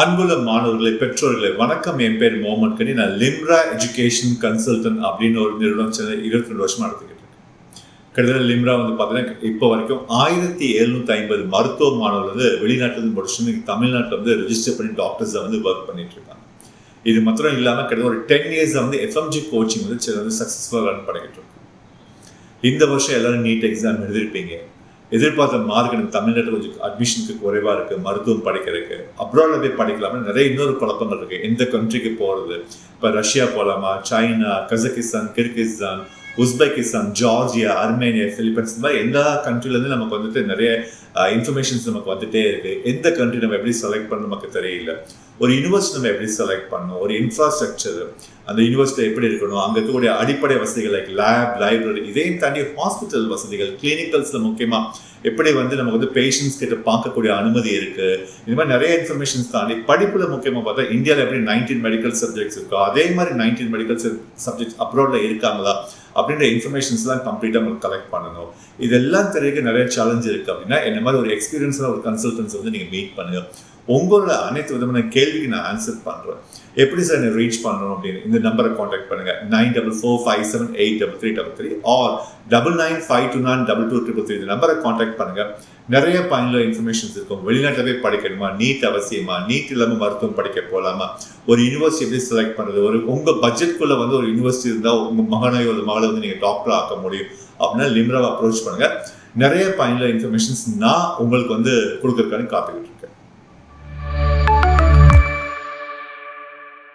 அன்புள்ள மாணவர்களை பெற்றோர்களை வணக்கம். என் பேர் மோமன் கனி. நான் லிம்ரா எஜுகேஷன் கன்சல்டன்ட் அப்படின்னு ஒரு நிறுவனம் சென்னை இருபத்தி ரெண்டு வருஷமா நடத்திக்கிட்டு இருக்கேன். கிட்டத்தட்ட லிம்ரா வந்து பார்த்தீங்கன்னா இப்போ வரைக்கும் ஆயிரத்தி எழுநூத்தி ஐம்பது மருத்துவ மாணவர்கள் வந்து வெளிநாட்டுல முடிச்சுன்னு தமிழ்நாட்டில் வந்து ரிஜிஸ்டர் பண்ணி டாக்டர்ஸ் வந்து ஒர்க் பண்ணிட்டு இருக்காங்க. இது மாத்திரம் இல்லாமல் கிட்டத்தட்ட ஒரு டென் இயர்ஸ் வந்து எஃப்எம்ஜி கோச்சிங் வந்து சில வந்து சக்ஸஸ்ஃபுல்லாக ரன் பண்ணிக்கிட்டு இருக்கோம். இந்த வருஷம் எல்லாரும் நீட் எக்ஸாம் எழுதிருப்பீங்க எதிர்பார்த்த மார்க் எனக்கு தமிழ்நாட்டில் கொஞ்சம் அட்மிஷனுக்கு குறைவாக இருக்குது மருத்துவம் படிக்கிறதுக்கு. அப்ராடில் போய் படிக்கலாம்னு நிறைய இன்னொரு குழப்பங்கள் இருக்குது எந்த கண்ட்ரிக்கு போகிறது இப்போ ரஷ்யா போகலாமா China Kazakhstan Kyrgyzstan Uzbekistan Georgia Armenia Philippines இந்த மாதிரி எல்லா கண்ட்ரிலேருந்து நமக்கு வந்துட்டு நிறைய இன்ஃபர்மேஷன்ஸ் நமக்கு வந்துட்டே இருக்கு. எந்த கண்ட்ரி நம்ம எப்படி செலக்ட் பண்ண நமக்கு தெரியல. ஒரு யூனிவர்சிட்டி நம்ம எப்படி செலக்ட் பண்ணணும்? ஒரு இன்ஃப்ராஸ்ட்ரக்சர் அந்த யூனிவர்சிட்டி எப்படி இருக்கணும்? அங்கே இருக்கக்கூடிய அடிப்படை வசதிகள் லைக் லேப் லைப்ரரி இதையும் தாண்டி ஹாஸ்பிட்டல் வசதிகள் கிளினிக்கல்ஸில் முக்கியமாக எப்படி வந்து நமக்கு வந்து பேஷண்ட்ஸ் கிட்ட பார்க்கக்கூடிய அனுமதி இருக்கு? இந்த மாதிரி நிறைய இன்ஃபர்மேஷன்ஸ் தாண்டி படிப்புல முக்கியமாக பார்த்தா இந்தியாவில் எப்படி நைன்டீன் மெடிக்கல் சப்ஜெக்ட்ஸ் இருக்கோ அதே மாதிரி நைன்டீன் மெடிக்கல் சப்ஜெக்ட்ஸ் அப்ராட்ல இருக்காங்களா? அப்படின்ற இன்ஃபர்மேஷன்ஸ்லாம் கம்ப்ளீட்டாக நம்ம கலெக்ட் பண்ணணும். இதெல்லாம் தெரியக்க நிறைய சேலஞ்ச் இருக்கு அப்படின்னா என்ன மாதிரி ஒரு எக்ஸ்பீரியன்ஸாக ஒரு கன்சல்டன்ஸ் வந்து நீங்கள் மீட் பண்ணுங்க. உங்களோட அனைத்து விதமான கேள்விக்கு நான் ஆன்சர் பண்ணுறேன் எப்படி சார் என்னை ரீச் பண்ணணும் அப்படின்னு? இந்த நம்பரை காண்டாக்ட் பண்ணுங்கள் nine double four five seven eight double three double three or double nine five two nine double two triple three இந்த நம்பரை காண்டாக்ட் பண்ணுங்கள் நிறைய பயனுள்ள இன்ஃபர்மேஷன்ஸ் இருக்கும் வெளிநாட்டில் போய் படிக்கணுமா? நீட் அவசியமா? நீட் இல்லாமல் மருத்துவம் படிக்க போகலாமா ஒரு யூனிவர்சிட்டி எப்படி செலக்ட் பண்ணுறது ஒரு உங்கள் பட்ஜெட்குள்ளே வந்து ஒரு யூனிவர்சிட்டி இருந்தால் உங்கள் மகனையோ ஒரு மகளை வந்து நீங்கள் டாக்டர் ஆக்க முடியும் அப்படின்னா லிம்ராவை அப்ரோச் பண்ணுங்கள் நிறைய பயனுள்ள இன்ஃபர்மேஷன்ஸ் நான் உங்களுக்கு வந்து கொடுக்கறதுக்கான காத்துக்கிட்டு